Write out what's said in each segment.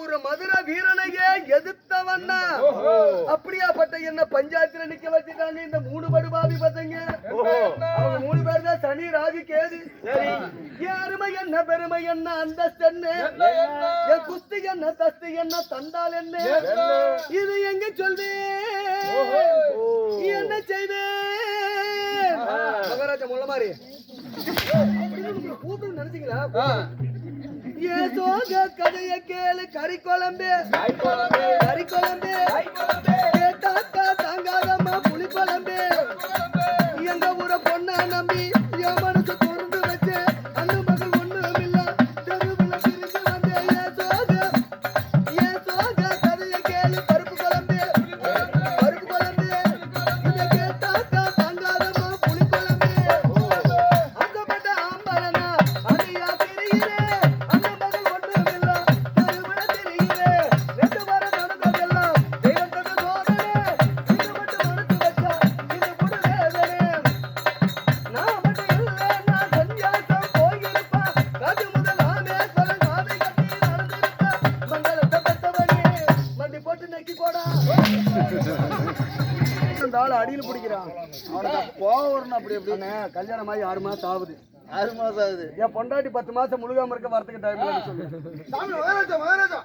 ஒரு மதுரை வீரனையே எதிர்த்தவன்னா அப்படியாப்பட்ட என்ன பஞ்சாயத்துல நிக்க வச்சுட்டாங்க இந்த மூணு படுபாவி பசங்க. அவங்க மூணு பேர் தான் சனி ராகு கேது. அருமை என்ன பெருமை என்ன அந்தஸ்து என்ன? என் குஸ்தி என்ன தஸ்தி என்ன தந்தால் என்ன? இது எங்க சொல்வேன்? என்ன செய்வேன்? மகாராஜா முள்ள மாதிரி கூப்பிட்டு நினைச்சீங்களா? ஏ சோக கதைய கேளு கறி குழம்பு கறி குழம்பு அந்த ஆள் அடியில் பிடிக்கிறான். அவனுக்கு கோவம் வரணும் அப்படி எப்படி கல்யாணம் ஆகி ஆறு மாசம் ஆகுது. ஆறு மாசம் ஆகுது. என் பொண்டாட்டி பத்து மாசம் முழுகாம இருக்க வரத்துக்கு டைம் சொல்லு. சாமி மகாராஜா மகாராஜா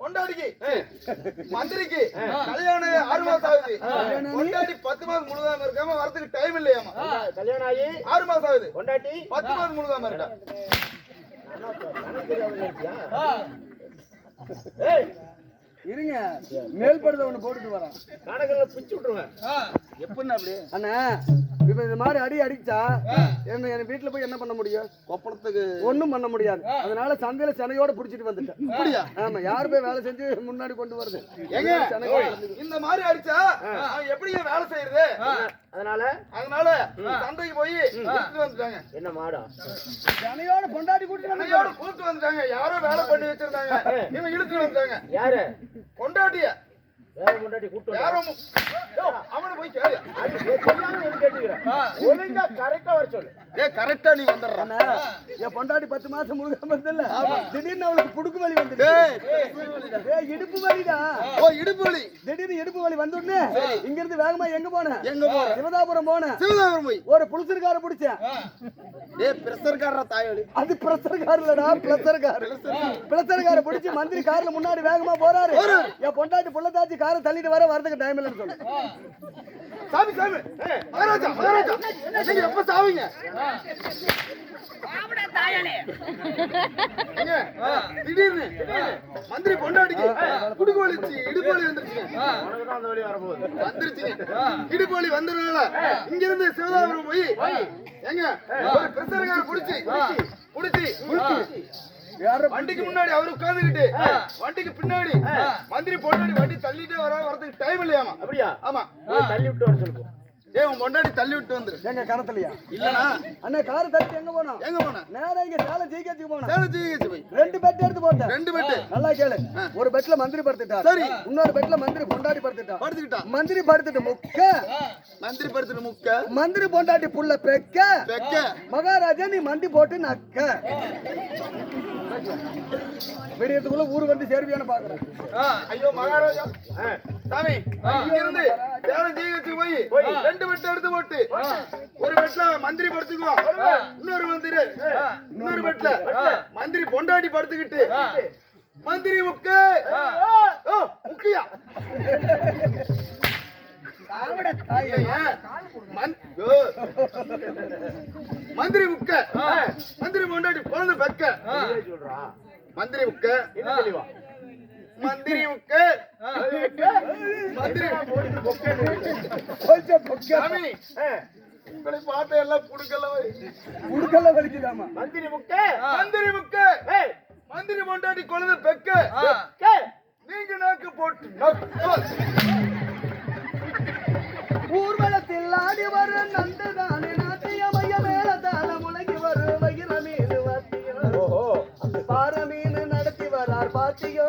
கொண்டாடிக்கு மந்திரிக்கு. கல்யாணம் ஆறு மாசம் ஆகுது. கொண்டாடி பத்து மாசம் முழுகாம இருக்காம வரதுக்கு டைம் இல்லையாமா கல்யாணம் ஆகி ஆறு மாசம் ஆகுது. கொண்டாட்டி பத்து மாசம் முழுகாம இருக்கா? ஏய். இருங்க. மேல் படுத ஒண்ணு போட்டுட்டு வரேன். கணக்கில் பிச்சு விட்டுருவேன். எப்படின்னு அப்படி? அண்ணா இப்ப இந்த மாதிரி அடி அடிச்சா என்ன என் வீட்டுல போய் என்ன பண்ண முடியும்? கொப்பளத்துக்கு ஒண்ணும் பண்ண முடியாது. அதனால சந்தையில சனையோட புடிச்சிட்டு வந்துட்டேன். அப்படியா? ஆமா யார் போய் வேலை செஞ்சு முன்னாடி கொண்டு வருது? சனையோட வந்து- இந்த மாதிரி அடிச்சா எப்படிங்க வேலை செய்யறது? அதனால? அதனால சந்தைக்கு போய் வந்துட்டாங்க. என்ன மாடா? சனையோட பொண்டாட்டி வந்து அன்னையோட கூட்டு வந்துட்டாங்க. யாரோ வேலை பண்ணி வச்சிருந்தாங்க. இவன் இழுத்துட்டு வந்துட்டாங்க. யாரு? கொண்டாட்டிய வேற முன்னாடி கூட்டு What கரெக்டா வர சொல்லு. ஏ கரெக்டா நீ வந்துடுற. அண்ணா, என் பொண்டாட்டி பத்து மாசம் முழுகாம இருந்தல திடீர்னு அவளுக்கு புடுக்கு வலி ஏய், இடுப்பு வலிடா. ஓ இடுப்பு வலி. திடீர்னு இடுப்பு வலி வந்த உடனே இங்க இருந்து வேகமா எங்க போன? எங்க போற? சிவதாபுரம் போனேன் சிவதாபுரம் போய். ஒரு புளிச்சர்கார பிடிச்சேன். ஏ பிரஷர்காரரா தாயோலி அது பிரஷர் கார் இல்லடா பிளஸர் கார் பிளஸர் கார பிடிச்சு மந்திரி கார்ல முன்னாடி வேகமா போறாரு. என் பொண்டாட்டி புள்ளதாச்சி காரை தள்ளிட்டு வர வரதுக்கு டைம் இல்லைன்னு சொல்லு. சாமி சாமி. மகாராஜா மகாராஜா. நீங்க எப்ப சாவீங்க? திடீர்னு மந்திரி பொண்டாட்டிக்கு குடுக்கு வலிச்சு இடுப்பு வலி வந்துருச்சுங்க. இடுப்பு வலி வந்ததுனால இங்க இருந்து சிவதாபுரம் போய் ஏங்க ஒரு பிரஷர்கார புடிச்சு புடிச்சு யார வண்டிக்கு முன்னாடி அவர் உட்கார்ந்துகிட்டு வண்டிக்கு பின்னாடி மந்திரி பொண்டாடி வண்டி தள்ளிட்டே வர வரதுக்கு டைம் இல்லையாமா? அப்படியா? ஆமா. தள்ளி விட்டு வர சொல்லு ஏ உன் பொண்டாடி தள்ளி விட்டு வந்துரு. எங்க கணத்துலயா இல்லனா அண்ணா காரை தள்ளி எங்க போனோம்? எங்க போன நேரா இங்க சேலம் ஜிஹெச் போய். ரெண்டு பெட் எடுத்து போட்டேன். ரெண்டு பெட்டு நல்லா கேளு. ஒரு பெட்ல மந்திரி படுத்துட்டார் சரி. இன்னொரு பெட்ல மந்திரி பொண்டாட்டி படுத்துட்டார் படுத்துக்கிட்டான் மந்திரி படுத்துட்டு முக்க. மந்திரி படுத்துட்டு முக்க. மந்திரி பொண்டாட்டி புள்ள பெக்க. வெக்க மகாராஜா நீ மண்டி போட்டு நக்க. விடியத்துக்குள்ள ஊர் வந்து சேர்வியான பாக்குறேன். ஐயோ மகாராஜா. சாமி இங்க இருந்து போய் ரெண்டு பெட் எடுத்து போட்டு. ஒரு பெட்ல மந்திரி படுத்துக்குவோம் இன்னொரு மந்திரி. இன்னொரு பெட்ல மந்திரி பொண்டாடி படுத்துக்கிட்டு. மந்திரி முக்க. முக்கியா. மந்திரி முக்க. மந்திரி பொண்டாடி குழந்தை பெக்க. மந்திரி முக்க. என்ன தெளிவா? மந்திரி. முக்க மந்திரி சாமி உங்களை பார்த்த எல்லாம் புடுக்கல உடுக்கல வலிக்குதாமா மந்திரி முக்க மந்திரி முக்க மந்திரி பொண்டாட்டி குழந்தை பெக்க. கே நீங்க நாக்கு போட்டு. ஊர்வலத்தில் ஆடி வரும் நந்துதானே நாட்டியமைய மேல தாள முழங்கி வரும் வயிற மீது பாறை மீன் நடத்தி வரார் பாத்தியோ.